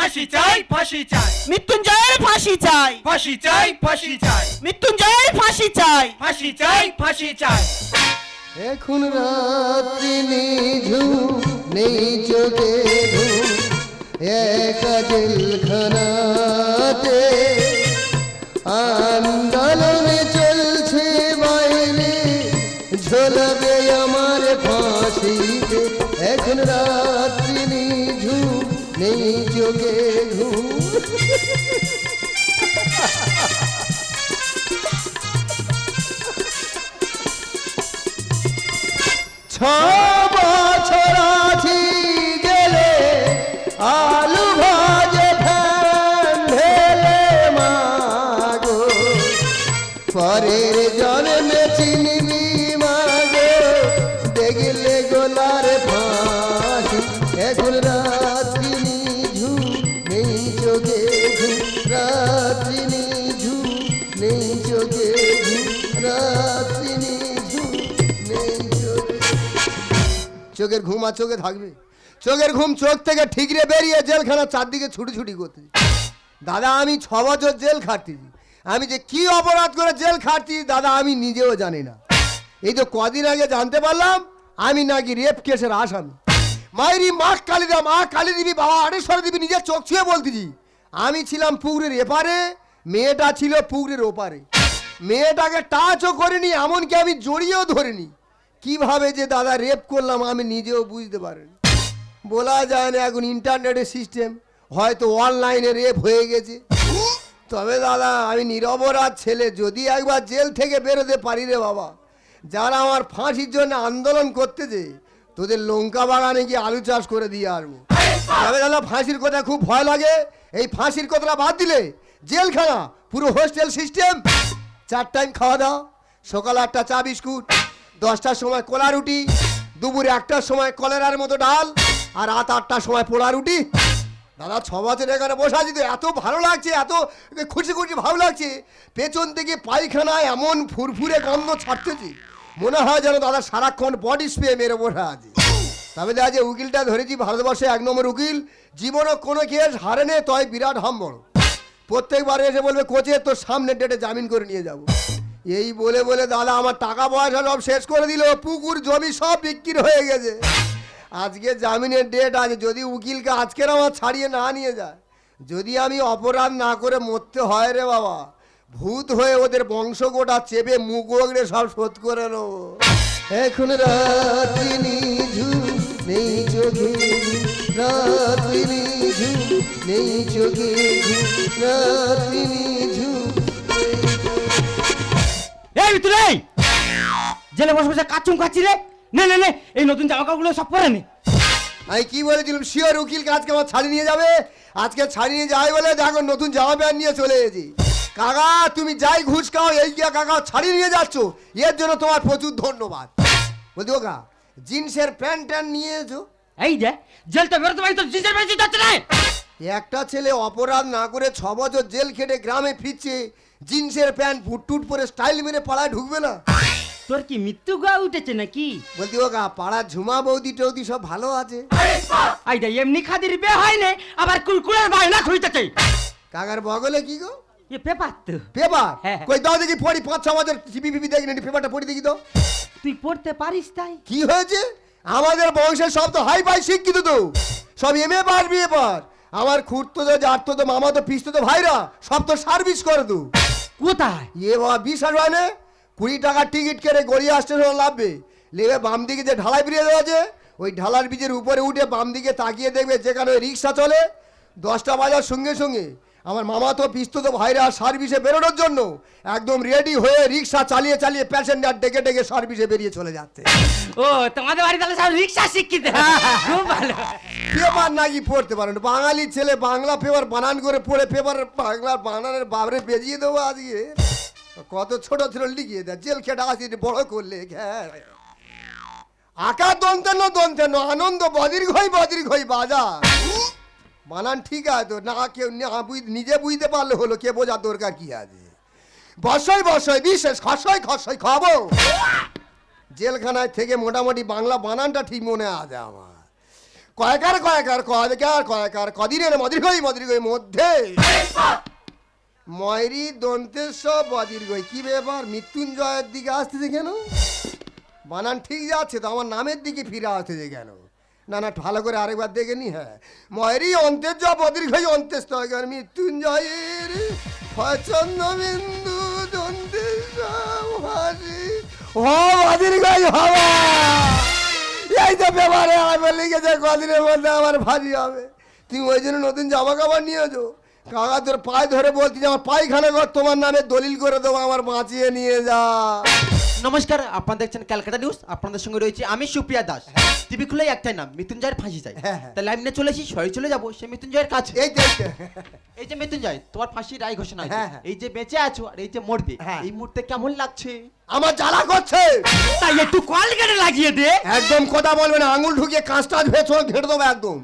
ফাঁসি চাই ফাঁসি চাই। মৃত্যুঞ্জয়ের ফাঁসি চাই। ফাঁসি চাই ফাঁসি চাই। মৃত্যুঞ্জয়ের ফাঁসি চাই। ফাঁসি চাই ফাঁসি চাই। এখন রাত্রি নিঝুম নেই চোখে ঘুম একা জেলখানাতে আন্দোলনে ছ ঘুম চোখে থাকবে। চোখের ঘুম চোখ থেকে ঠিকরে বেরিয়ে জেলখানা চারদিকে ছুটি করতে দাদা, আমি ছ বছর জেল খাটতেছি। আমি যে কি অপরাধ করে জেল খাটছি দাদা, আমি নিজেও জানি না। এই তো কদিন আগে জানতে পারলাম, আমি নাকি রেপ কেসের আসামি। মায়েরি মা কালী কালীদা মা কালী দিবি বাবা আড়েশ্বর দিবি নিজের চোখ ছুঁয়ে বলতেছি, আমি ছিলাম পুকুরের এপারে, মেয়েটা ছিল পুকুরের ওপারে। মেয়েটাকে টাচও করিনি, এমনকি আমি জড়িয়েও ধরিনি। কীভাবে যে দাদা রেপ করলাম আমি নিজেও বুঝতে পারিনি। বলা যায় না এখন ইন্টারনেটের সিস্টেম হয়তো অনলাইনে রেপ হয়ে গেছে। তবে দাদা, আমি নিরপরাধ ছেলে, যদি একবার জেল থেকে বেরোতে পারি রে বাবা, যারা আমার ফাঁসির জন্য আন্দোলন করতেছে, তোদের লঙ্কা বাগানে গিয়ে আলু চাষ করে দিয়ে আসব। তবে দাদা, ফাঁসির কথা খুব ভয় লাগে। এই ফাঁসির কথাটা বাদ দিলে জেলখানা, পুরো হোস্টেল সিস্টেম চার টাইম খাওয়া দাওয়া সকাল আটটা চা বিস্কুট দশটার সময় কলা রুটি, দুপুরে একটার সময় কলেরার মতো ডাল, আর রাত আটটার সময় পোড়া রুটি। দাদা, ছ বছর এখানে বসে আছি তো, এত ভালো লাগছে, এত খুশি খুশি ভালো লাগছে। পেছন থেকে পায়খানায় এমন ফুরফুরে গন্ধ ছাড়তেছি, মনে হয় যেন দাদা সারাক্ষণ বডি স্প্রে মেরে বসে আছে। তবে দেখা যে উকিলটা ধরেছি, ভারতবর্ষে এক নম্বর উকিল জীবনে কোনো কেস হারেনে তয় বিরাট হাম প্রত্যেকবার এসে বলবে কোচে তোর সামনে ডেটে জামিন করে নিয়ে যাব। এই বলে বলে দাদা, আমার টাকা পয়সা সব শেষ করে দিল, পুকুর, জমি সব বিক্রি হয়ে গেছে। আজকে জামিনের ডেট আছে, যদি উকিলকে আজকের আমার ছাড়িয়ে না নিয়ে যায়। যদি আমি অপরাধ না করে মরতে হয় রে বাবা, ভূত হয়ে ওদের বংশ গোটা চেপে মুখ ওগড়ে সব শোধ করে নেব। এখন রাত্রি নেই চোখে রাত্রি নেই চোখে রাত্রি এই তুই এই! জেলে বসে বসে কাচুম খাচ্ছি রে। নে নে নে এই নতুন জামা কাপড়গুলো সব পরে নে। আমি কি বলেছিলাম? শিওর উকিলকে আজকে আমার ছাড়ি নিয়ে যাবে? আজকে ছাড়ি নিয়ে যাই বলে দেখো নতুন জামা প্যান্ট নিয়ে চলে এসেছি। কাকা তুমি যাই ঘুষ খাও এই গিয়া কাকা ছাড়ি নিয়ে যাচ্ছ। এর জন্য তোমার প্রচুর ধন্যবাদ। বলছি ওকা জিন্সের প্যান্ট ট্যান্ট নিয়ে এসো এই যে জেল তো বেরোতে পারি তো জিজের বেশি যাচ্ছে না একটা ছেলে অপরাধ না করে ছ বছর জেল খেটে গ্রামে ফিরছে। জিন্সের প্যান্ট ফুটটুট পরে স্টাইল মেরে পাড়ায় ঢুকবে না। তোর কি মৃত্যু গা উঠেছে নাকি? বলতি ওকা পাড়ার ঝুমা বৌদি টৌদি সব ভালো আছে। আই দা এমনি খাদির বে হয় না আবার কুলকুলের বায়না খুঁজতেছে। কাকার বগলে কি গো? এ পেপার তো। পেপার? হ্যাঁ। কই দাও দেখি পড়ি পাঁচ ছ বছর টিভি দেখি না পেপারটা পড়ি দেখি তো। তুই পড়তে পারিস তাই? কি হয়েছে? আমাদের বংশের সব তো হাই ফাই শিক্ষিত তো। সব এম এ পাস বিয়ে পাস। আমার খুঁড়তো তো জারতো তো মামা তো পিসতো তো ভাইরা সব তো সার্ভিস করে তো। কোথায়? এ বাবা বিশ্বাস হয় না? কুড়ি টাকার টিকিট কেটে গড়িয়া স্টেশন লাভবে লেবে বাম দিকে যে ঢালাই ব্রিজ আছে ওই ঢালার ব্রিজের উপরে উঠে বাম দিকে তাকিয়ে দেখবে যেখানে রিক্সা চলে। দশটা বাজার সঙ্গে সঙ্গে। আমার মামা তো পিস্তো তো ভাইরা সার্ভিসে বেরোনোর জন্য একদম রেডি হয়ে রিক্সা চালিয়ে চালিয়ে প্যাসেঞ্জার ডেকে ডেকে সার্ভিসে বেরিয়ে চলে যাচ্ছে। ও তোমাদের বাড়ি তাহলে সব রিক্সা শিক্ষিত? খুব ভালো। পেপার নাকি পড়তে পারেন? বাঙালি ছেলে বাংলা পেপার বানান করে পড়ে পেপার বাংলা বানানের বাবরে বেজিয়ে দেবো আজকে। কত ছোট ছিল লিখিয়ে দেয় জেল খেটা আসি বড় করলে হ্যাঁ আঁকা দন্তেন দন্তেন আনন্দ বদীর্ঘই বদীর্ঘই বাজা। বানান ঠিক আছে তো না কেউ, না নিজে বুঝতে পারলে হলো, কে বোঝার দরকার কি আছে? বসই বসই, বিশেষ খসই খসই খাব জেলখানায় থেকে মোটামুটি বাংলা বানানটা ঠিক মনে আছে আমার। কয়েকার, কয়কার কয়কার কয়কার, কদিনের মদির গই মদির গই মধ্যে। ময়রি দন্তেশ বদির গই কি ব্যাপার? মৃত্যুঞ্জয়ের দিকে আসতেছে কেন? বানান ঠিক যাচ্ছে তো, আমার নামের দিকে ফিরে আসতেছে কেন? না না ভালো করে আরেকবার দেখে নি হ্যাঁ। ময়রি অন্তের জ বদির গই অন্তেশ মৃত্যুঞ্জয়ের বিন্দু দন্তেশ হাসি ও বদির গই হওয়া এই তো ব্যাপারে আমার লিখেছে, কদিনের মধ্যে আমার ভারী হবে। তুমি ওই জন্য নতুন জামা কাপড় নিয়েছো। কাকা, তোর পায়ে ধরে বলছি আমার পায়খানা ঘর তোমার নামে দলিল করে দেবো, আমার বাঁচিয়ে নিয়ে যা। নমস্কার আপনারা দেখছেন ক্যালকাটা নিউজ। আপনাদের সঙ্গে রয়েছে আমি সুপ্রিয়া দাস। টিভি খুলে একটাই নাম মৃত্যুঞ্জয়ের ফাঁসি চাই। হ্যাঁ, হ্যাঁ। তাহলে আমি না চলেছি সরি চলে যাব সে মৃত্যুঞ্জয়ের কাছে। এই তো, এই যে। মৃত্যুঞ্জয় তোমার ফাঁসির রায় ঘোষণা হয়েছে। হ্যাঁ, হ্যাঁ। এই যে বেঁচে আছো আর এই যে মরবে হ্যাঁ। এই মুহূর্তে কেমন লাগছে? আমার জ্বালা করছে। তাই একটু কল কেটে লাগিয়ে দে। একদম কথা বলবে না আঙুল ঢুকিয়ে কাঁচটা ভেছো ঘেটে দেবো একদম।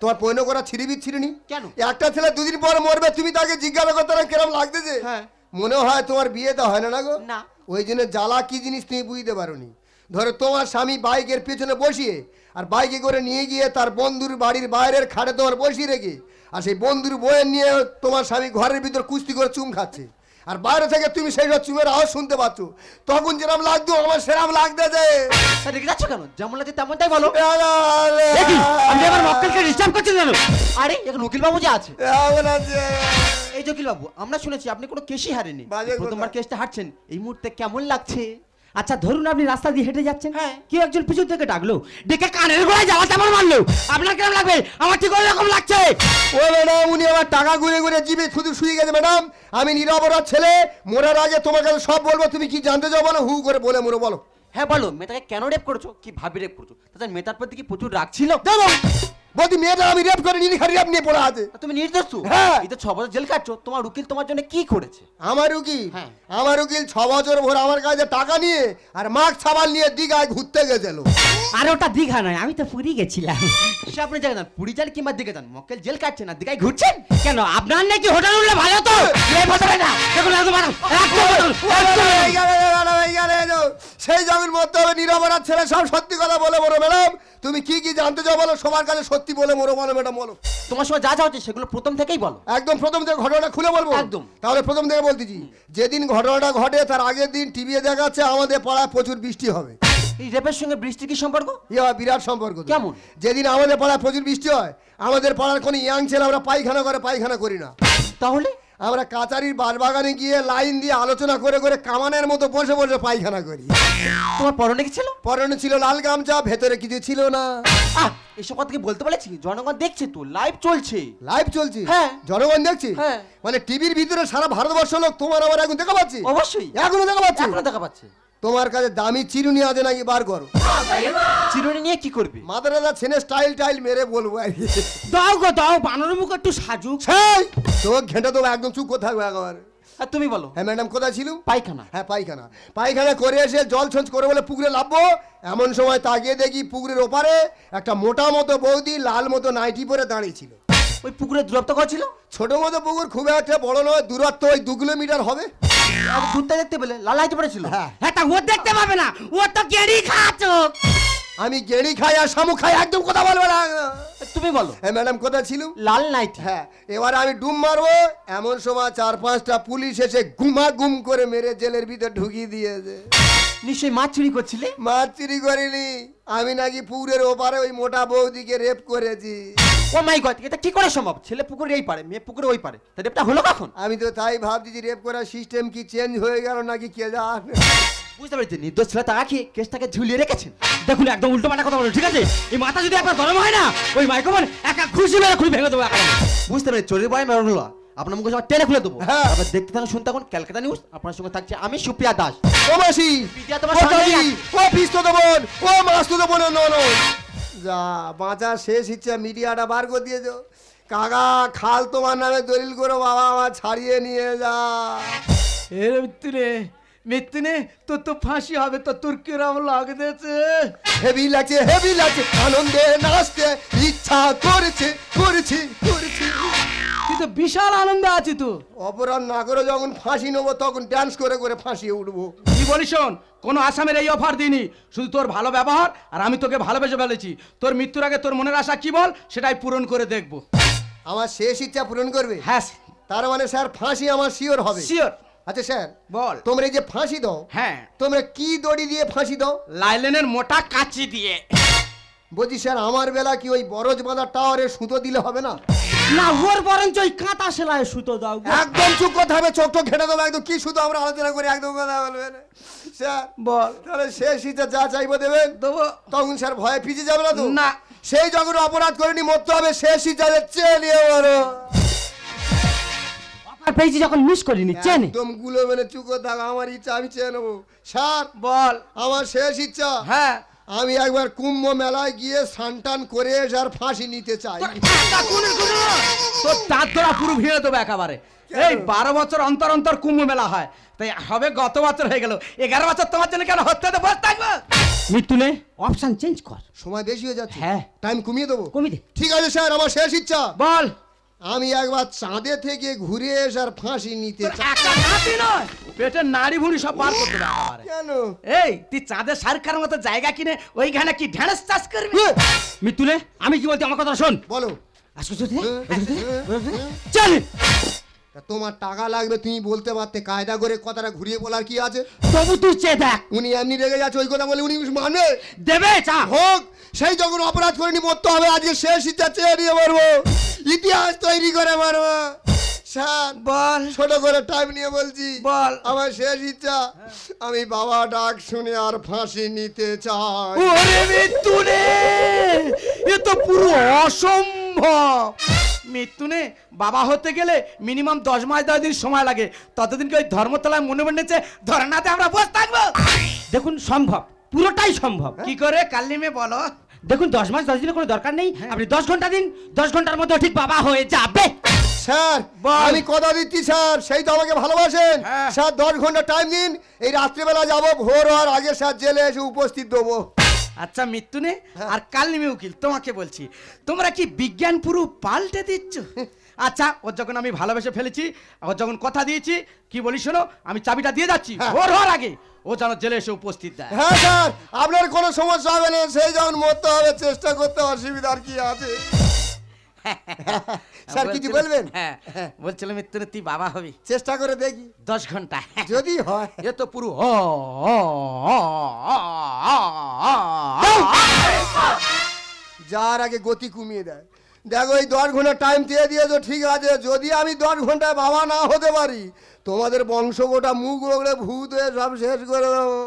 তোমার পৈন করা ছিঁড়ি বিচ্ছিরি নি কেন? একটা ছেলে দুদিন পর মরবে তুমি তাকে জিজ্ঞাসা করতে কেরম লাগতেছে? হ্যাঁ। মনে হয় তোমার বিয়ে তো হয় না না গো? না। ওই জন্য জ্বালা কি জিনিস তুমি বুঝতে পারোনি? ধরো তোমার স্বামী বাইকের পেছনে বসিয়ে আর বাইকে করে নিয়ে গিয়ে তার বন্ধুর বাড়ির বাইরের খাটে তোমার বসিয়ে রেখে আর সেই বন্ধুর বইয়ের নিয়ে তোমার স্বামী ঘরের ভিতর কুস্তি করে চুম খাচ্ছে। আর বাইরে থেকে তুমি সেই সব চুমের আওয়াজ শুনতে পাচ্ছ। তখন যেরকম লাগতো আমার সেরাম লাগতেছে তা রেখে যাচ্ছ কেন? যেমন লাগছে তেমনটাই বলো। আমি আমার মক্কেলকে ডিস্টার্ব করছেন কেন আরে এখন উকিল বাবু যে আছে। এই যে বাবু আমরা শুনেছি আপনি কোনো কেসই হারেনি বাজে কথা। প্রথমবার কেসটা হারছেন এই মুহূর্তে কেমন লাগছে? আচ্ছা ধরুন আপনি রাস্তা দিয়ে হেঁটে যাচ্ছেন। হ্যাঁ। কেউ একজন পিছন থেকে ডাকলো ডেকে কানের গোড়ায় যাওয়া তেমন মারলো। আপনার কেমন লাগবে? আমার ঠিক ওই রকম লাগছে। ও ম্যাডাম উনি আমার টাকা ঘুরে ঘুরে জিভে শুধু শুয়ে গেছে ম্যাডাম। আমি নিরপরাধ ছেলে মরার আগে তোমার কাছে সব বলব তুমি কি জানতে চাও বলো? হু করে বলে মরো বলো। হ্যাঁ বলো মেয়েটাকে কেন রেপ করেছ? কি ভাবি রেপ করছ? তাদের মেয়েটার প্রতি কি প্রচুর রাগ ছিল? দেবো বলছি মেয়েটা আমি রেপ করে নিয়ে খালি রেপ নিয়ে পড়ে আছে। তুমি নির্দোষ? তো হ্যাঁ। এই তো ছ বছর জেল কাটছো তোমার উকিল তোমার জন্য কি করেছে? আমার উকিল? হ্যাঁ। আমার উকিল ছ বছর ভোর আমার কাছে টাকা নিয়ে আর মাছ সাবান নিয়ে দীঘায় ঘুরতে গেছিল। আর ওটা দীঘা নয় আমি তো পুরী গেছিলাম। সে আপনি জায়গা যান পুরী যান কিংবা দিকে যান মক্কেল জেল কাটছে না দিঘায় ঘুরছেন? কেন আপনার নাকি হোটেল উঠলে ভালো তো এই বছরে না দেখুন একদম বাড়ান, একদম বাড়ান, একদম বাড়ান। সেই যখন মরতে হবে নিরপরাধ ছেলে সব সত্যি কথা বলে মরো ম্যাডাম। তুমি কি কি জানতে চাও বলো সবার কাছে সত্যি বলে মরো বলো ম্যাডাম বলো। তোমার সময় যা যা হচ্ছে সেগুলো প্রথম থেকেই বলো। একদম প্রথম থেকে ঘটনাটা খুলে বলব? একদম। তাহলে প্রথম থেকে বলতেছি যেদিন ঘটনাটা ঘটে তার আগের দিন টিভিতে দেখাচ্ছে আমাদের পাড়ায় প্রচুর বৃষ্টি হবে। এই রেপের সঙ্গে বৃষ্টির কি সম্পর্ক? ইয়া বিরাট সম্পর্ক কেমন? যেদিন আমাদের পাড়ায় প্রচুর বৃষ্টি হয় আমাদের পাড়ার কোনো ইয়াং ছেলে আমরা পায়খানা করে পায়খানা করি না। তাহলে? আমরা কাচারির বাসবাগানে গিয়ে লাইন দিয়ে আলোচনা করে করে কামানের মতো বসে বসে পায়খানা করি। তোমার পরনে কি ছিল? পরনে ছিল লাল গামছা ভেতরে কিছু ছিল না। আহ এসব কথা কি বলতে বলেছি? জনগণ দেখছে তো লাইভ চলছে। লাইভ চলছে? হ্যাঁ। জনগণ দেখছি? হ্যাঁ। মানে টিভির ভিতরে সারা ভারতবর্ষ লোক তোমার আমার এখন দেখা পাচ্ছি? অবশ্যই। এখনও দেখা পাচ্ছি? এখনও দেখা পাচ্ছে। তোমার কাছে দামি চিরুনি আছে নাকি? বার করো। চিরুনি নিয়ে কি করবে? মাদার দাদা ছেনে স্টাইল টাইল মেরে বলব। আর কি। দাও গো দাও বানর মুখ একটু সাজুক। সেই চোখ ঘেঁটে দেবো একদম চুপ করে থাকবে একবার। আর তুমি বলো। হ্যাঁ ম্যাডাম কোথায় ছিল? পায়খানা। হ্যাঁ পায়খানা। পায়খানা করে এসে জল ছঞ্চ করে বলে পুকুরে লাভবো এমন সময় তাকিয়ে দেখি পুকুরের ওপারে একটা মোটা মতো বৌদি লাল মতো নাইটি পরে দাঁড়িয়েছিল ওই পুকুরে দূরত্ব কত ছিল? ছোট মতো পুকুর খুব একটা বড় নয় দূরত্ব ওই দু কিলোমিটার হবে। আর ঘুরতে দেখতে পেলে লালাইতে পেরেছিল হ্যাঁ। হ্যাঁ তা ও দেখতে পাবে না। ও তো গেড়ি খাচ্ছো। আমি গেড়ি খাই আর শামুক খাই একদম কথা বলবে না। তুমি বলো। হ্যাঁ ম্যাডাম কোথায় ছিল? লাল নাইট। হ্যাঁ এবারে আমি ডুম মারবো। এমন সময় চার পাঁচটা পুলিশ এসে গুমা গুম করে মেরে জেলের ভিতর ঢুকিয়ে দিয়েছে। নিশ্চয়ই মাছ চুরি করছিলে? মাছ চুরি করিনি। আমি নাকি পুকুরের ওপারে ওই মোটা বৌদিকে রেপ করেছি। ও মাই গড এটা কি করে সম্ভব? ছেলে পুকুরে এই পারে মেয়ে পুকুরে ওই পারে। তা রেপটা হলো কখন? আমি তো তাই ভাবছি যে রেপ করার সিস্টেম কি চেঞ্জ হয়ে গেল নাকি কে জান। বুঝতে পেরেছি নির্দোষ ছেলে কেসটাকে ঝুলিয়ে রেখেছেন? দেখুন একদম উল্টো পাল্টা কথা বলো ঠিক আছে? এই মাথা যদি গরম হয় না ওই মাইক্রোফোন একা খুশি মেরে খুলে ভেঙে দেবো একা বুঝতে পেরেছি চোরের বয় মেরো হলো। আপনার মুখে সব টেনে খুলে দেবো। হ্যাঁ। আবার দেখতে থাকুন শুনতে থাকুন ক্যালকাটা নিউজ আপনার সঙ্গে থাকছে আমি সুপ্রিয়া দাস। ও মাসি ও বোন ও বোন যা বাঁচার শেষ ইচ্ছা মিডিয়াটা বার করে দিয়েছ। কাকা খাল তোমার নামে দলিল করো বাবা আমার ছাড়িয়ে নিয়ে যা। এ মৃত্যু রে মৃত্যু নে তোর তো ফাঁসি হবে তো তোর কিরম লাগতেছে? হেভি লাগছে হেভি লাগছে আনন্দে নাচতে ইচ্ছা করেছে করেছে করেছে। তুই তো বিশাল আনন্দ আছে তো। অপরাধ না করে যখন ফাঁসি নেব তখন ড্যান্স করে করে ফাঁসিয়ে উঠবো। বলি শোন কোনো আসামের এই অফার দিইনি। শুধু তোর ভালো ব্যবহার আর আমি তোকে ভালোবেসে ফেলেছি। তোর মৃত্যুর আগে তোর মনের আশা কি বল সেটাই পূরণ করে দেখব। আমার শেষ ইচ্ছা পূরণ করবে? হ্যাঁ তার মানে স্যার ফাঁসি আমার শিওর হবে। শিওর আচ্ছা স্যার বল। তোমরা এই যে ফাঁসি দাও হ্যাঁ। তোমরা কি দড়ি দিয়ে ফাঁসি দাও? লাইলেনের মোটা কাচি দিয়ে। বলছি স্যার আমার বেলা কি ওই বরজ বাঁধা টাওয়ারে সুতো দিলে হবে না? না ওর বরঞ্চ ওই কাঁটা সেলায় সুতো দাও। একদম চুপ করতে হবে চোখ টোক ঘেটে দেবো একদম কি শুধু আমরা আলোচনা করি একদম কথা বলবেন স্যার বল। তাহলে শেষ ইচ্ছা যা চাইব দেবেন? দেবো। তখন স্যার ভয়ে পিছিয়ে যাবে না তো? না। সেই যখন অপরাধ করেনি মরতে হবে শেষ ইচ্ছা চেয়ে নিয়ে বলো আর পেয়েছি যখন মিস করিনি চেনে? একদমগুলো মেনে চুকো থাক আমার ইচ্ছা আমি চেয়ে নেব। স্যার বল। আমার শেষ ইচ্ছা। হ্যাঁ। আমি একবার কুম্ভ মেলায় গিয়ে সানটান করে যার ফাঁসি নিতে চাই। তোর তার তোরা পুরো ভিড়ে দেবো একেবারে। এই বারো বছর অন্তর অন্তর কুম্ভ মেলা হয়। তাই হবে গত বছর হয়ে গেল। এগারো বছর তোমার জন্য কেন হতে তো বসে থাকব। মৃত্যু নে অপশন চেঞ্জ কর। সময় বেশি হয়ে যাচ্ছে। হ্যাঁ। টাইম কমিয়ে দেবো। কমিয়ে দে। ঠিক আছে স্যার আমার শেষ ইচ্ছা। বল। আমি একবার চাঁদে থেকে ঘুরে এসে আর ফাঁসি নিতে নয় পেটের নাড়ি ভুঁড়ি সব পার করতে কেন এই তুই চাঁদে সারকার মতো জায়গা কিনে ওইখানে কি ঢেঁড়স চাষ করবি মৃত্যু নে আমি কি বলতে আমার কথা শোন বলো আসো চলে হ্যাঁ, তোমার টাকা লাগবে তুমি বলতে পারতে। কায়দা করে কথাটা ঘুরিয়ে বলার কি আছে? তবু তুই চেয়ে দেখ। উনি এমনি রেগে যাচ্ছে ওই কথা বলে উনি মানে? দেবে চা। হোক সেই যখন অপরাধ করেনি মরতে হবে আজকে শেষ ইচ্ছা চেয়ে নিয়ে পারব ইতিহাস তৈরি করে মারবো। স্যার বল। ছোট করে টাইম নিয়ে বলছি। বল। আমার শেষ ইচ্ছা আমি বাবা ডাক শুনে আর ফাঁসি নিতে চাই। ওরে মৃত্যু রে এ তো পুরো অসম্ভব। মৃত্যু নে বাবা হতে গেলে মিনিমাম দশ মাস দশ দিন সময় লাগে। ততদিনকে ওই ধর্মতলায় মনে মনেছে ধর্নাতে আমরা বসে থাকব। দেখুন সম্ভব। পুরোটাই সম্ভব। কি করে? কাল্লিমে বলো। দেখুন দশ মাস দশ দিনের কোনো দরকার নেই। আপনি দশ ঘণ্টা দিন দশ ঘণ্টার মধ্যে ঠিক বাবা হয়ে যাবে। স্যার। আমি কথা দিচ্ছি স্যার। সেই তো আমাকে ভালোবাসেন। হ্যাঁ। স্যার দশ ঘণ্টা টাইম দিন এই রাত্রিবেলা যাব ভোর হওয়ার আগে স্যার জেলে এসে উপস্থিত দেবো। আচ্ছা মৃত্যু নে আর কাল্লিমে উকিল তোমাকে বলছি তোমরা কি বিজ্ঞান পুরো পাল্টে দিচ্ছ? আচ্ছা ওর যখন আমি ভালোবেসে ফেলেছি ওর যখন কথা দিয়েছি কি বলি শোনো আমি চাবিটা দিয়ে যাচ্ছি হ্যাঁ। ভোর হওয়ার আগে ও যেন জেলে এসে উপস্থিত দেয়। হ্যাঁ স্যার আপনার কোনো সমস্যা হবে না সেই যখন মরতে হবে চেষ্টা করতে অসুবিধার কি আছে? স্যার কিছু বলবেন? হ্যাঁ বলছিল মৃত্যু তুই বাবা হবি। চেষ্টা করে দেখি। দশ ঘণ্টা। যদি হয়। এ তো পুরো হ। যার আগে গতি কমিয়ে দেয়। দেখো এই দশ ঘণ্টা টাইম দিয়ে দিয়েছ ঠিক আছে। যদি আমি দশ ঘন্টায় বাবা না হতে পারি তোমাদের বংশ গোটা মুখ ওগড়ে ভূত হয়ে সব শেষ করে দেবো।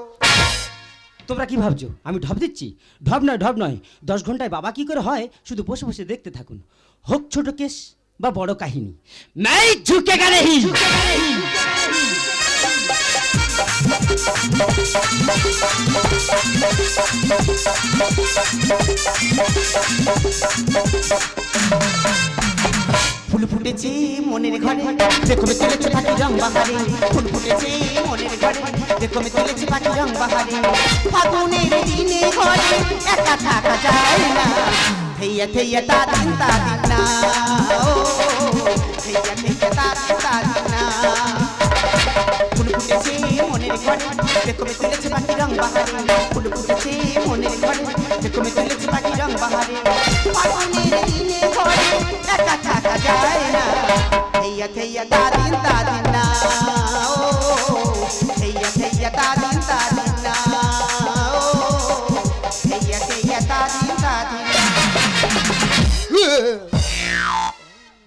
তোমরা কি ভাবছ? আমি ঢপ দিচ্ছি? ঢপ নয় ঢপ নয়। দশ ঘন্টায় বাবা কি করে হয়? শুধু বসে বসে দেখতে থাকুন। হোক ছোট কেস বা বড় কাহিনী। ঝুঁকে গেলে ফুল ফুটেছে মনের ঘরে। দেখো মে তুলেছে পাখি রং বাহারে। ফুল ফুটেছে মনের ঘরে। দেখো মে তুলেছে পাখি রং বাহারে। ফাগুনের দিনে ঘরে একা থাকা যায় না। থেইয়া থেইয়া তা দিন তা দিন না। থেইয়া থেইয়া তা দিন তা দিন না। ফুল ফুটেছে মনের ঘরে। দেখো মে তুলেছে পাখি রং বাহারে। ফুল ফুটেছে মনের ঘরে। দেখো মে তুলেছে পাখি রং বাহারে। ফাগুনের যায় দাদিন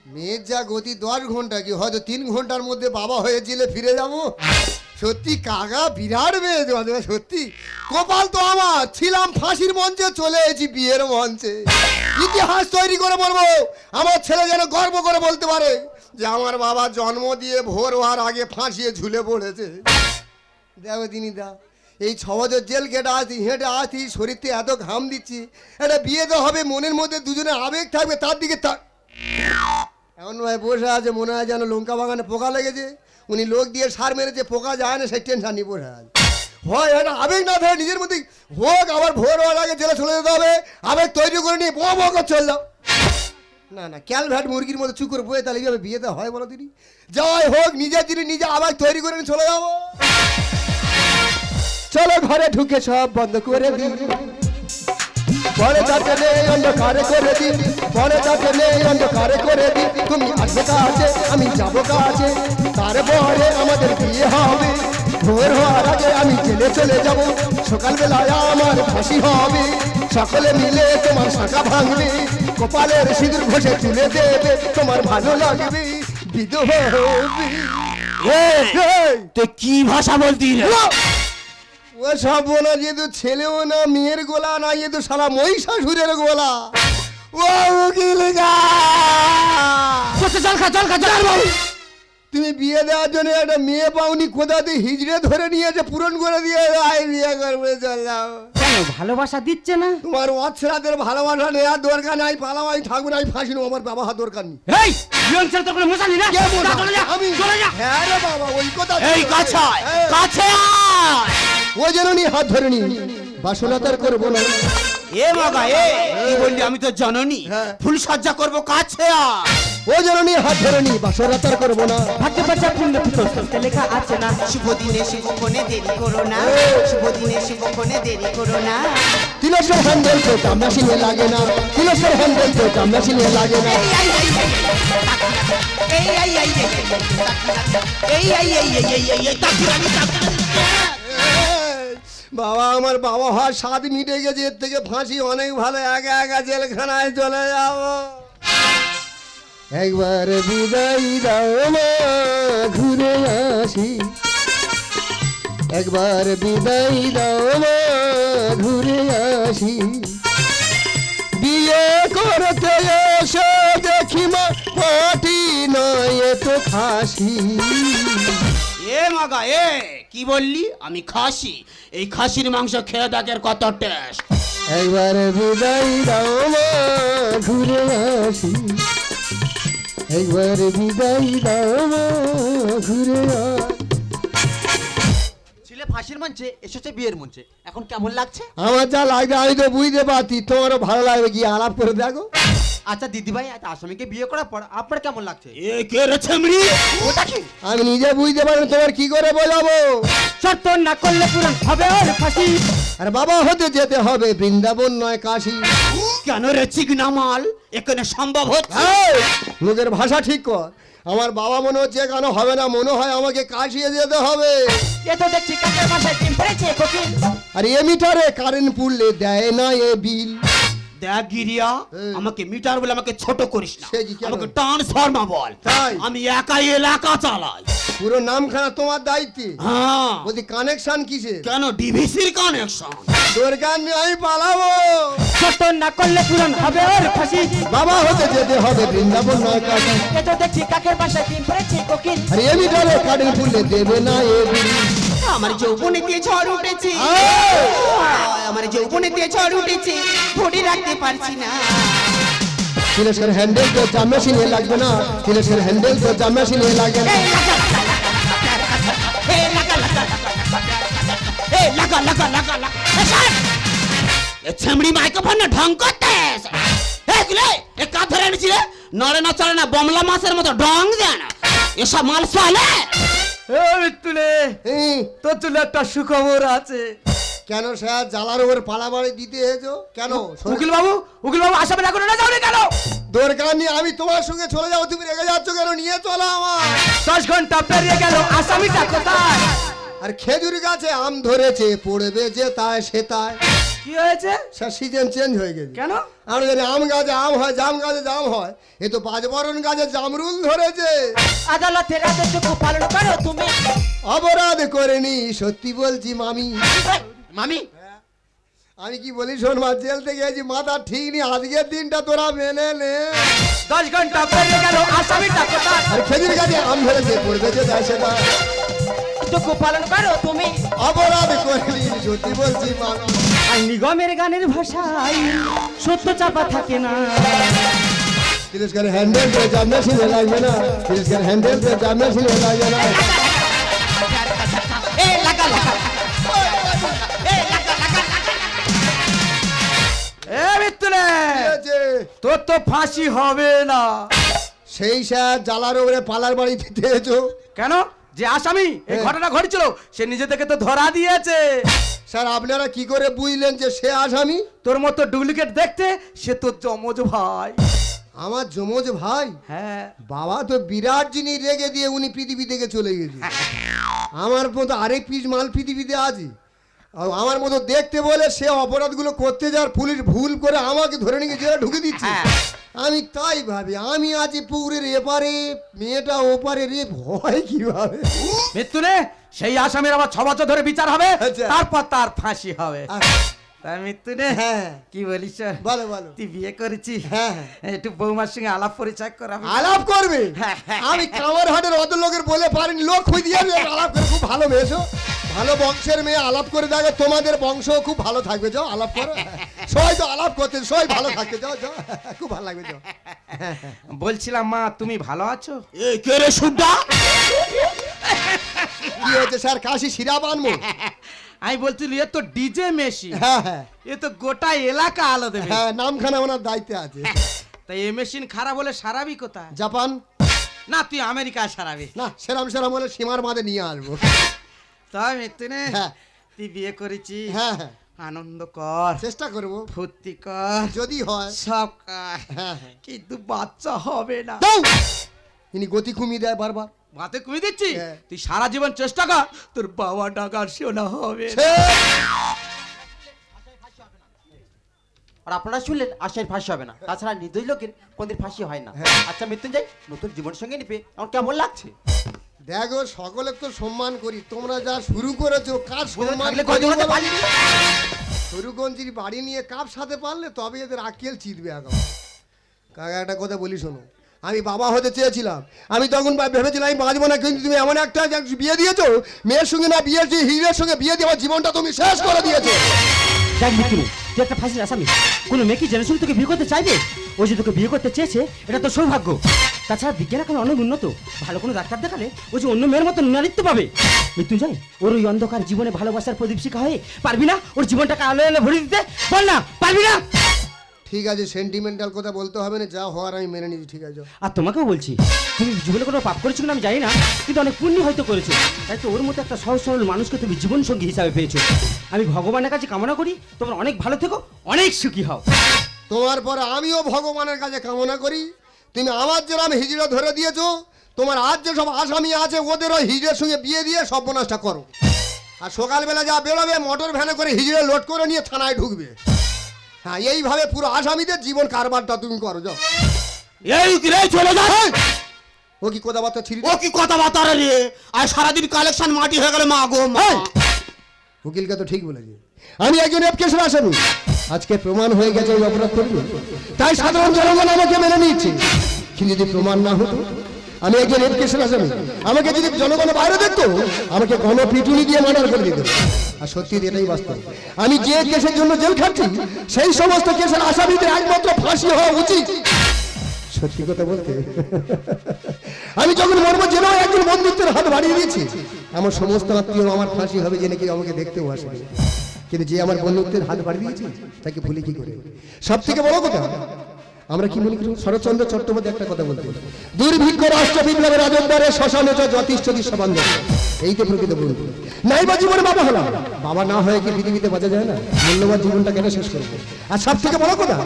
মেয়ের যা গতি দশ ঘণ্টা কি? হয়তো তিন ঘণ্টার মধ্যে বাবা হয়েছিল ফিরে যাব? সত্যি কাকা বিরাট তোমাদের, সত্যি। কপাল তো আমার ছিলাম ফাঁসির মঞ্চে চলে এসেছি বিয়ের মঞ্চে। ইতিহাস তৈরি করে বলব আমার ছেলে যেন গর্ব করে বলতে পারে যে আমার বাবা জন্ম দিয়ে ভোর হওয়ার আগে ফাঁসিয়ে ঝুলে পড়েছে। দেখো দিনি দা এই ছ বছর জেল কেটে আসি হেঁটে আসি শরীরতে এত ঘাম দিচ্ছি একটা বিয়ে তো হবে মনের মধ্যে দুজনে আবেগ থাকবে তার দিকে তা এমন ভাই বসে আছে, মনে হয় যেন লঙ্কা বাগানে পোকা লেগেছে। উনি লোক দিয়ে সার মেরেছে, পোকা যায় না, সেই টেনশন নিয়ে বসে আছে। হয় একটা আবেগ না থাকে নিজের মধ্যে হোক, আবার ভোর হওয়ার আগে জেলে চলে যেতে হবে, আবেগ তৈরি করে নিয়ে বো বো করে চল যাও। না না ক্যালভ্যাট মুরগির মতো চুকুর বয়ে তাহলে এইভাবে বিয়েতে হয় বলো তিনি যাই হোক নিজের জিনিস নিজে আবেগ তৈরি করে নিয়ে চলে যাব। চলো ঘরে ঢুকে সব বন্ধ করে দিই। পরে নেই অন্ধকারে করে দিই পরে নেই অন্ধকারে করে দিই তুমি আসবে কাছে আমি যাব কাছে। তারপরে আমাদের বিয়ে হবে। ভোর হওয়ার আগে আমি জেলে চলে যাব। সকালবেলায় আমার ফাঁসি হবে। সকলে মিলে তোমার শাখা ভাঙবে। কপালের সিঁদুর ঘষে তুলে দেবে। তোমার ভালো লাগবে বিধবা হবে! তুই কি ভাষা বলতি রে ও সব না যেহেতু ছেলেও না মেয়ের গোলা না যেহেতু সারা মহিষাসুরের গোলা। ও উকিল! জল খা জল খা জল বাবু তুমি বিয়ে দেওয়ার জন্য একটা মেয়ে পাওনি কোথাতে হিজড়ে ধরে নিয়েছে পূরণ করে দিয়ে আয় বিয়ে করবে চল কেন ভালোবাসা দিচ্ছে না? তোমার অচ্ছরাদের ভালোবাসা নেওয়ার দরকার নাই পালামাই থাকব নাই ফাঁসি নেব আমার বাবা হাত দরকার নেই। এই ইয়ং ছেলে তো মশালি না? চলে যা আমি চলে যা। হ্যাঁ রে বাবা ওই কথা এই কাছে। কাছে আয়। ও যেন নি হাত ধরে নি বাসনা তার করব না এ মাগা এ কি বললি আমি তো জননী হ্যাঁ। ফুল সজ্জা করব কাছে। ও যেন নি হাত ধরে নি বাসনা তার করব না ভাগ্যে বাচ্চা পূর্ণ পুস্তকে লেখা আছে না শুভ দিনে শুভক্ষণে দেরি করো না শুভ দিনে শুভক্ষণে দেরি করো না তিলসের হ্যান্ডেল তো চামড়া সিনে লাগে না তিলসের হ্যান্ডেল তো চামড়া সিনে লাগে না এই আই আই আই এই আই আই আই এই আই আই তাকিরানি তাকিরানি বাবা, আমার বাবা হওয়ার স্বাদ মিটে গেছে, এর থেকে ফাঁসি অনেক ভালো, একা একা জেলখানায় চলে যাব। একবার বিদায় দাও ঘুরে আসি। একবার বিদায় দাও ঘুরে আসি। বিয়ে করতে এসে দেখি মা পাটি নয় তো খাসি এ মাগা, এ। কি বললি? আমি খাসি। এই খাসির মাংস খেয়ে দেখের কত টেস্ট একবার বিদায় দাও মা ঘুরে আসি। একবার বিদায় দাও মা ঘুরে আসি ছেলে ফাঁসির মঞ্চে এসেছে বিয়ের মঞ্চে। এখন কেমন লাগছে? আমার যা লাগবে আমি তো বুঝতে পারছি। তোমারও ভালো লাগবে কি আলাপ করে দেখো। আচ্ছা দিদিভাই আচ্ছা আসামিকে বিয়ে করার পর আপনার কেমন লাগছে? এ কে রে ছেমড়ি? ওটা কি? আমি নিজে বুঝতে পারি তোমার কি করে বোঝাবো? শর্ত না করলে পূরণ হবে ওর ফাঁসি। আর বাবা হতে যেতে হবে বৃন্দাবন নয় কাশি। কেন রে চিকনা মাল এখানে সম্ভব হচ্ছে? মুখের ভাষা ঠিক কর। আমার বাবা মনে হচ্ছে কেন হবে না মনে হয় আমাকে কাশিয়ে যেতে হবে। এ তো দেখছি কাকের বাসায় টিম পড়েছে কোকিল আর এ মিটারে কারেন্ট পুড়লে দেয় না এ বিল। দেখ গিরিয়া আমাকে মিটার বলে আমাকে ছোট করিস না? আমাকে ট্রান্সফর্মা বল। তাই? আমি একাই এলাকা চালাই। পুরো নামখানা তোমার দায়িত্বে? হ্যাঁ। বলছি কানেকশন কিসের? কেন? ডিভিসির কানেকশন দরকার নেই আমি পালাবো। শর্ত না করলে পূরণ হবে ওর ফাঁসি। বাবা হতে যেতে হবে বৃন্দাবন নয় কাশি এ তো দেখছি কাকের বাসায় টিম পড়েছে কোকিল। আর এ মিটারে কারেন্ট পুড়লে দেবে না এ আমার যৌবনেতে ঝড় উঠেছে আমার যৌবনেতে ঝড় উঠেছে ধরে রাখতে পারছি না তিলসের হ্যান্ডেল তো জাম মেশিনে লাগবে না তিলসের হ্যান্ডেল তো জাম মেশিনে লাগে না লাগা, লাগা, লাগা, এ লাগা এ! এ ছেমড়ি মাইক্রোফোন না ঢং করতে এসে। এ গুলে এ কাপ ধরে এনেছি নড়ে না চড়ে না বমলা মাছের মতো ডং দেয় না এসব মাল চলে এই তুলে তোর তুলে একটা সুখবর আছে। কেন স্যার জ্বালার ওপর পালাবাড়ি দিতে এসো? কেন? উকিল বাবু উকিল বাবু আসামে না করে না যাও কেন? দরকার নেই আমি তোমার সঙ্গে চলে যাব তুমি রেগে যাচ্ছ কেন? নিয়ে চলো আমার। দশ ঘণ্টা পেরিয়ে গেল আসামিটা কোথায়? আর খেজুর গাছে আম ধরেছে পড়বে যে তাই সে তাই। কি হয়েছে? স্যার সিজন চেঞ্জ হয়ে গেছে। কেন? আমরা জানি আম গাছে আম হয় জাম গাছে জাম হয়। এ তো বাজবরণ গাছে জামরুল ধরেছে। আদালতের আদেশটুকু পালন করো তুমি। অপরাধ করেনি সত্যি বলছি মামি। মামি? আমি কি বলি শোন মা জেল থেকে গেছি মাথা ঠিক নেই আজকের দিনটা তোরা মেনে নে। দশ ঘণ্টা পেরিয়ে গেল আসামিটা কোথায় আর খেজুর গাছে আম ধরেছে পড়বে যে তাই সে পালন করো তুমি? অপরাধ করেনি সত্যি বলছি আর নিগমের গানের ভাষায় সত্য চাপা থাকে না। তিরস্কার হ্যান্ডেল জামনা লাগবে না। তিরস্কার হ্যান্ডেল জামনা লাগবে না। তোর তো ফাঁসি হবে না। সেই স্যার জ্বালার ওপরে পালার বাড়ি দিতে কেন? যে আসামি এই হ্যাঁ। ঘটনা ঘটেছিল সে নিজে থেকে তো ধরা দিয়েছে। স্যার আপনারা কি করে বুঝলেন যে সে আসামি? তোর মতো ডুপ্লিকেট দেখতে সে তো জমজ ভাই। আমার যমজ ভাই? হ্যাঁ। বাবা তো বিরাট জিনিস রেগে দিয়ে উনি পৃথিবী থেকে চলে গেছে। আমার মতো আরেক পিস মাল পৃথিবীতে আছে। আমার মতো দেখতে বলে সে অপরাধগুলো করতে যাওয়ার পুলিশ ভুল করে আমাকে ধরে নিয়ে জেলে ঢুকে দিচ্ছে। আমি তাই ভাবি আমি আছি পুকুরের এপারে মেয়েটা ওপারে রে ভয় কীভাবে? মৃত্যু সেই আসামির আবার ছ বছর ধরে বিচার হবে আচ্ছা। তারপর তার ফাঁসি হবে। মৃত্যু হ্যাঁ। কি বলিস? বলো বলো। তুই বিয়ে করেছি হ্যাঁ, হ্যাঁ। একটু বৌমার সঙ্গে আলাপ পরিচয় করাবি আলাপ করবে? হ্যাঁ, হ্যাঁ। আমি কামার হাটের অত লোকের বলে পারিনি লোক আমি আলাপ করে খুব ভালো মেয়েছো। ভালো বংশের মেয়ে আলাপ করে দেখো তোমাদের বংশ খুব ভালো থাকবে যাও আলাপ করো। সবাই তো আলাপ করতে সবাই ভালো থাকতে যাও যাও খুব ভালো লাগবে যাও। বলছিলাম মা তুমি ভালো আছো? এ কে রে সুড্ডা কি হয়েছে স্যার? কাশি শিরা বানবো আমি বলছিলি এ তো ডিজে মেশিন। হ্যাঁ হ্যাঁ। এ তো গোটা এলাকা আলো দেবে। হ্যাঁ নামখানা ওনার দায়িত্বে আছে। তাই এ মেশিন খারাপ হলে সারাবি কোথায়? জাপান? না তুই আমেরিকায় সারাবি। না সেরাম সেরাম হলে সীমার মাঝে নিয়ে আসব। তাই মৃত্যু নে। হ্যাঁ। তুই বিয়ে করেছি হ্যাঁ হ্যাঁ। আনন্দ কর। চেষ্টা করব। ফুর্তি কর। যদি হয়। সব কর হ্যাঁ হ্যাঁ। কিন্তু বাচ্চা হবে না। ইনি গতি কমিয়ে দেয় বারবার। ভাতে কমে দিচ্ছি? হ্যাঁ। তুই সারা জীবন চেষ্টা কর। তোর বাবা ডাকার শোনা হবে! আর আপনারা শুনলেন আশায় ফাঁসি হবে না। তাছাড়া নির্দোষ লোকের কোনদিন ফাঁসি হয় না। হ্যাঁ। আচ্ছা মৃত্যুঞ্জয় নতুন জীবন সঙ্গে নিবে। আমার কেমন লাগছে? দেখো সকলে তো সম্মান করি। তোমরা যা শুরু করেছ কার সম্মান। সরুগঞ্জির বাড়ি নিয়ে কাপ সাথে পারলে তবে এদের আকেল চিতবে এখন। কাকা একটা কথা বলি শোনো। আমি বাবা হতে চেয়েছিলাম। আমি তখন ভেবেছিলাম আমি বাঁচবো না কিন্তু তুমি এমন একটা বিয়ে দিয়েছ মেয়ের সঙ্গে না বিয়ে দিয়ে হিরের সঙ্গে বিয়ে দিয়ে আমার জীবনটা তুমি শেষ করে দিয়েছ। দেখ তুই একটা ফাঁসির আসামি। কোনো মেয়ে কি জেনে শুনে তোকে বিয়ে করতে চাইবে? ও যে তোকে বিয়ে করতে চেয়েছে এটা তো সৌভাগ্য। তাছাড়া বিজ্ঞান এখন অনেক উন্নত। ভালো কোনো ডাক্তার দেখালে ও যে অন্য মেয়ের মতো নারীত্ব পাবে। মৃত্যু মৃত্যুঞ্জয় ওর ওই অন্ধকার জীবনে ভালোবাসার প্রদীপ শিখা হয়ে পারবি না? ওর জীবনটাকে আলো আলো ভরে দিতে? বল না পারবি না? ঠিক আছে সেন্টিমেন্টাল কথা বলতে হবে না যা হওয়ার আমি মেনে নিচ্ছি ঠিক আছে। আর তোমাকেও বলছি তুমি জীবনে কোনো পাপ করেছ কিনা আমি জানি না কিন্তু অনেক পুণ্য হয়তো করেছ। তাই তো ওর মতো একটা সহজ সরল মানুষকে তুমি জীবন সঙ্গী হিসাবে পেয়েছ। আমি ভগবানের কাছে কামনা করি তোমরা অনেক ভালো থেকো অনেক সুখী হও। তোমার পর আমিও ভগবানের কাছে কামনা করি। তুমি আমার যেরকম হিজড়া ধরে দিয়েছ তোমার আর যে সব আসামি আছে ওদেরও হিজড়ের সঙ্গে বিয়ে দিয়ে সর্বনাশটা করো। আর সকালবেলা যা বেরোবে মোটর ভ্যানে করে হিজড়ে লোড করে নিয়ে থানায় ঢুকবে। হ্যাঁ এইভাবে পুরো আসামিদের জীবন কারবারটা তুমি করো যাও। এই কি রে চলে যা ও কি কথাবার্তা ছিড়ি ও কি কথাবার্তা রে? আর সারাদিন কালেকশন মাটি হয়ে গেল মা গো মা। উকিলকে তো ঠিক বলেছে। আমি একজন এপকেশন আসামি। আজকে প্রমাণ হয়ে গেছে ওই অপরাধ করিনি তাই সাধারণ জনগণ আমাকে মেনে নিচ্ছে কিন্তু যদি প্রমাণ না হতো, আমি একজন এপকেশন আসামি। আমাকে যদি জনগণ বাইরে দেখতো, আমাকে গণ পিটুনি দিয়ে মার্ডার করে দিত। আর সত্যি এটাই বাস্তব। আমি যে কেসের জন্য জেল খাচ্ছি সেই সমস্ত কেসের আসামিদের একমাত্র ফাঁসি হওয়া উচিত। সত্যি কথা বলতে, আমি যখন মরবো, যেন একজন বন্ধুত্বের হাত বাড়িয়ে দিয়েছি। আমার সমস্ত আত্মীয় আমার ফাঁসি হবে জেনে কেউ আমাকে দেখতেও আসবে। কিন্তু যে আমার বন্ধুত্বের হাত বাড়িয়ে দিয়েছে তাকে ভুলে কি করে? সব থেকে বড় কথা, আমরা কি মনে করি শরৎচন্দ্র চট্টোপাধ্যায় একটা কথা বলতে দুর্ভিক্ষ রাষ্ট্র বিপ্লবের রাজদ্বারে শ্মশানে যথেষ্ট সবান্ধ এই তো প্রকৃত বন্ধু। নাই বা জীবনে বাবা হলাম। বাবা না হয়ে কি পৃথিবীতে বাঁচা যায় না? মূল্যবান জীবনটা কেন শেষ করব? আর সব থেকে বড় কথা,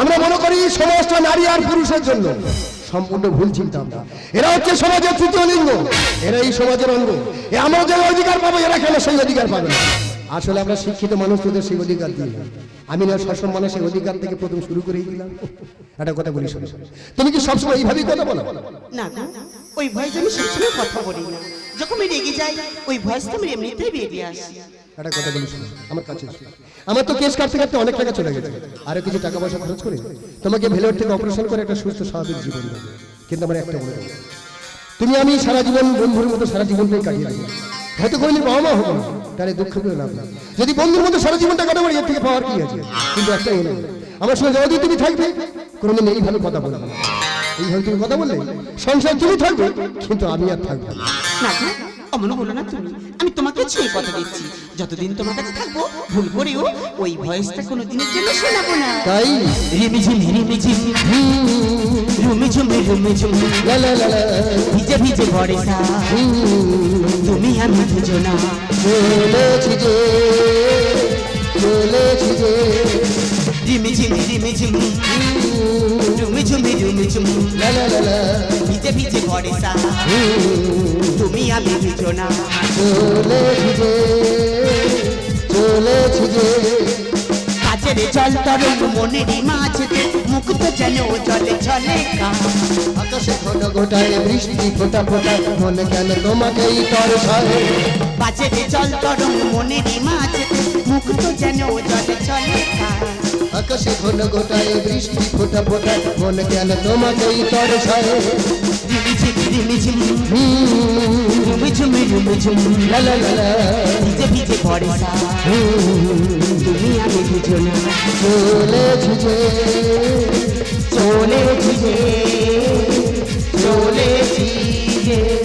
আমরা মনে করি সমস্ত নারী আর পুরুষের জন্য সম্পূর্ণ ভুল চিন্তা আমরা এরা হচ্ছে সমাজের তৃতীয় লিঙ্গ। এরা এই সমাজের অঙ্গ। এ আমরা যে অধিকার পাবো, এরা কেন সেই অধিকার পাবে না? আসলে আমরা শিক্ষিত মানুষ তোদের সেই অধিকার দিই আমি না সসম্মানে সেই অধিকার থেকে প্রথম শুরু করেই দিলাম। একটা কথা বলি শোনো। তুমি কি সবসময় এইভাবেই কথা বলো? না ওই ভয়েস আমি সবসময় কথা বলি না। যখন আমি রেগে যাই ওই ভয়েসটা আমি এমনিতেই বেরিয়ে আসি। একটা কথা বলি শোনো আমার কাছে আমার তো কেস কাটতে কাটতে অনেক টাকা চলে গেছে। আরও কিছু টাকা পয়সা খরচ করে তোমাকে ভেলোর থেকে অপারেশন করে একটা সুস্থ স্বাভাবিক জীবন দেবো। কিন্তু আমার একটা বলে তুমি আমি সারা জীবন বন্ধুর মতো সারা জীবনটাই কাটিয়ে দেবো হয়তো কোনোদিন বাবা মা হব না। তাহলে দুঃখ পেয়ে লাভ নেই। যদি বন্ধুর মধ্যে সারা জীবনটা কাটাবো এর থেকে পাওয়ার কি আছে? কিন্তু একটাই হলো, আমার সঙ্গে যদি তুমি থাকবে, কোনোদিন এইভাবে কথা বলবে এই এইভাবে তুমি কথা বললে, সংসার তুমি থাকবে, কিন্তু আমি আর থাকব না। অমন বলো না তুমি। আমি তোমাকে ছুঁয়ে কথা দিচ্ছি। যতদিন তোমার কাছে থাকব ভুল করেও ওই ভয়েসটা কোনো দিনের জন্য শোনাবো না। তাই? রিমিঝিম রিমিঝিম রুমিঝুম রুমিঝুম লা লা লা লা ভিজে ভিজে পড়ে সা তুমি আমি দুজনা। চলেছি যে চলেছি যে রুমিঝুম রুমিঝুম লা লা লা লা ভিজে ভিজে পড়ে সা তুমি আমি দুজনা চলেছি যে চলেছি যে কাজের জল তরঙ্গ মনের মাঝেতে মুক্ত যেন জলে চলে আকাশে ঘন ঘটায় বৃষ্টি ফোটা ফোটা মনে কেন তোমাকেই তরসায় বাজের জল তরঙ্গ মনের মাঝেতে মুক্ত যেন জলে চলে কা আকাশে ঘন গোটায় বৃষ্টি ফোটা ফোটায় মন কেন তোমাকেই তরসায় চলে ঝুঝে চলে ঝুঝে চলে ঝিঝে।